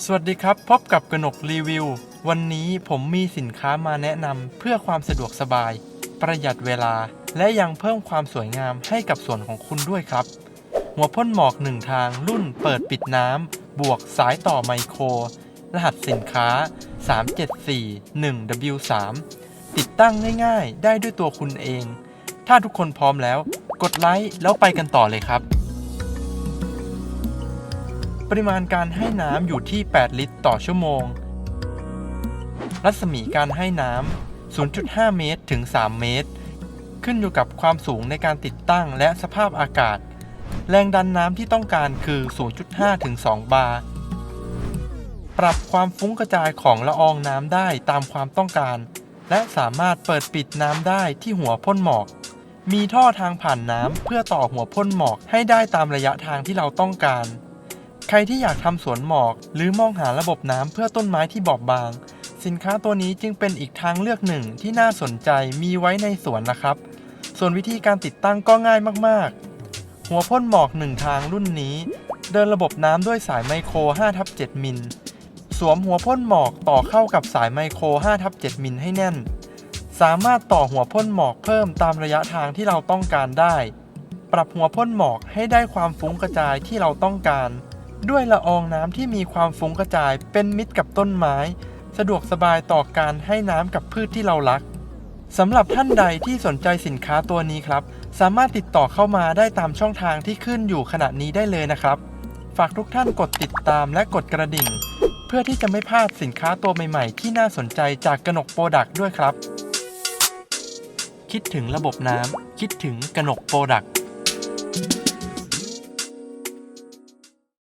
สวัสดีครับ พบกับกนกรีวิว วันนี้ผมมีสินค้ามาแนะนำเพื่อความสะดวกสบาย ประหยัดเวลา และยังเพิ่มความสวยงามให้กับสวนของคุณด้วยครับ หัวพ่นหมอกหนึ่งทางรุ่นเปิดปิดน้ำบวกสายต่อไมโคร รหัสสินค้า 3741W3 ติดตั้งง่ายๆ ได้ด้วยตัวคุณเอง ถ้าทุกคนพร้อมแล้ว กดไลค์แล้วไปกันต่อเลยครับ ปริมาณการให้น้ำอยู่ที่ 8 ลิตรต่อชั่วโมง รัศมีการให้น้ำ 0.5 เมตรถึง 3 เมตร ขึ้นอยู่กับความสูงในการติดตั้งและสภาพอากาศ แรงดันน้ำที่ต้องการคือ 0.5 ถึง 2 บาร์ ปรับความฟุ้งกระจายของละอองน้ำได้ตามความต้องการ และสามารถเปิดปิดน้ำได้ที่หัวพ่นหมอกมีท่อทางผ่านน้ำเพื่อต่อหัวพ่นหมอกให้ได้ตามระยะทางที่เราต้องการ ใครที่อยากทำสวนหมอก หรือมองหาระบบน้ำเพื่อต้นไม้ที่บอบบาง สินค้าตัวนี้จึงเป็นอีกทางเลือกหนึ่งที่น่าสนใจมีไว้ในสวนนะครับ ส่วนวิธีการติดตั้งก็ง่ายมากๆ หัวพ่นหมอกหนึ่งทางรุ่นนี้ เดินระบบน้ำด้วยสายไมโคร5ทับ7มิล สวมหัวพ่นหมอกต่อเข้ากับสายไมโคร5ทับ7มิลให้แน่น สามารถต่อหัวพ่นหมอกเพิ่มตามระยะทางที่เราต้องการได้ ปรับหัวพ่นหมอกให้ได้ความฟุ้งกระจายที่เราต้องการ ด้วยละอองน้ำที่มีความฟุ้งกระจายเป็นมิตรกับต้นไม้ สะดวกสบายต่อการให้น้ำกับพืชที่เรารักสำหรับท่านใดที่สนใจสินค้าตัวนี้ครับ สามารถติดต่อเข้ามาได้ตามช่องทางที่ขึ้นอยู่ขณะนี้ได้เลยนะครับ ฝากทุกท่านกดติดตามและกดกระดิ่ง เพื่อที่จะไม่พลาดสินค้าตัวใหม่ๆ ที่น่าสนใจจากกนกโปรดักด้วยครับ คิดถึงระบบน้ำคิดถึงกนกโปรดัก